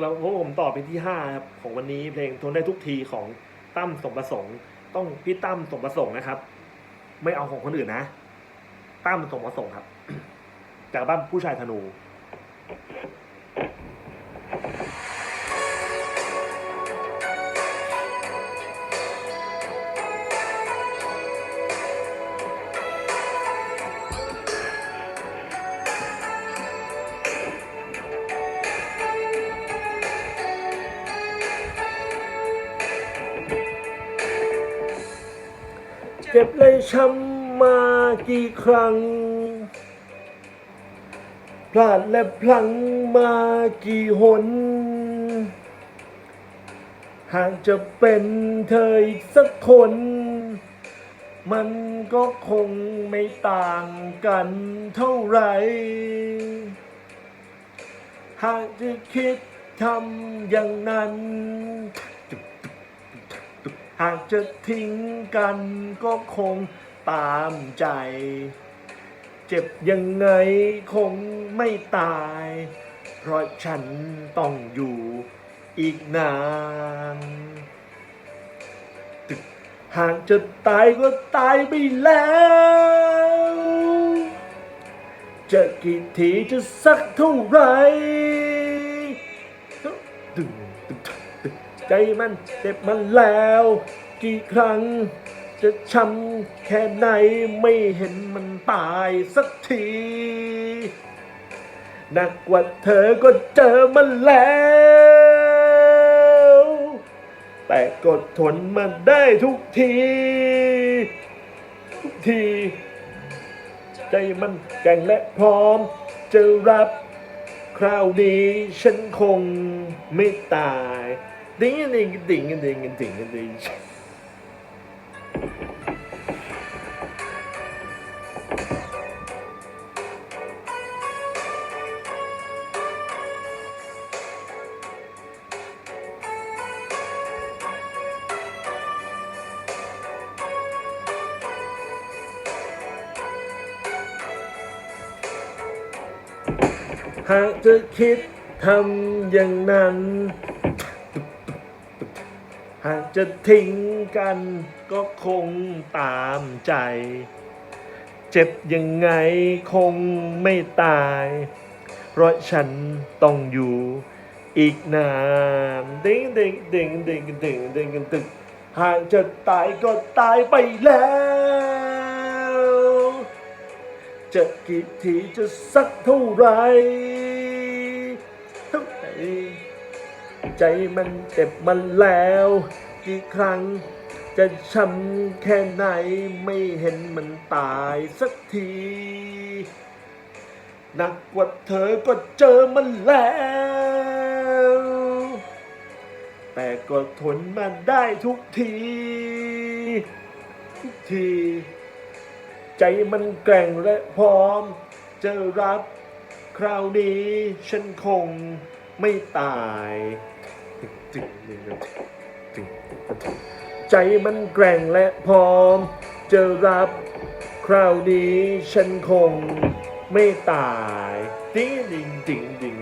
เราพวกผมต่อเป็นที่ห้าครับของวันนี้เพลงทนได้ทุกทีของตั้มสมประสงค์ ต้องพี่ตั้มสมประสงค์นะครับ ไม่เอาของคนอื่นนะตั้มสมประสงค์ครับ จากบ้านผู้ชายธนู เจ็บเลยช้ำมากี่ครั้ง พลาดและพลั้งมากี่หน หากจะเป็นเธออีกสักคน มันก็คงไม่ต่างกันเท่าไหร่ หากจะคิดทำอย่างนั้น หากจะทิ้งกันก็คงตามใจ เจ็บยังไงคงไม่ตาย เพราะฉันต้องอยู่อีกนานหากจะตายก็ตายไปแล้ว จะกี่ทีจะสักเท่าไหร่ ใจมันเจ็บมันแล้ว กี่ครั้ง จะช้ำแค่ไหนไม่เห็นมันตายสักทีหนักกว่าเธอก็เจอมันแล้ว แต่ก็ทนมันได้ทุกที ทุกที ใจมันแก่งและพร้อม จะรับ คราวนี้ฉันคงไม่ตาย ดิ่งดิ่งดิ่งดิ่งดิ่งดิ่งหากจะคิดทำอย่างนั้น หากจะทิ้งกันก็คงตามใจ เจ็บยังไงคงไม่ตาย เพราะฉันต้องอยู่อีกนานดิ่งดิ่งดิ่งดิ่งดิ่งดิ่งดิ่งหากจะตายก็ตายไปแล้ว จะกี่ทีจะสักเท่าไรเท่าไหร่ ใจมันเจ็บมันแล้ว กี่ครั้ง จะช้ำแค่ไหนไม่เห็นมันตายสักทีหนักกว่าเธอก็เจอมันแล้ว แต่ก็ทนมันได้ทุกที ทุกที ใจมันแกร่งและพร้อม จะรับคราวนี้ฉันคง ไม่ตายตึงตึงตึงตึงตึงใจมันแกร่งและพร้อมจะรับคราวนี้ฉันคงไม่ตายดิ้งดิ้งดิ้งดิ้ง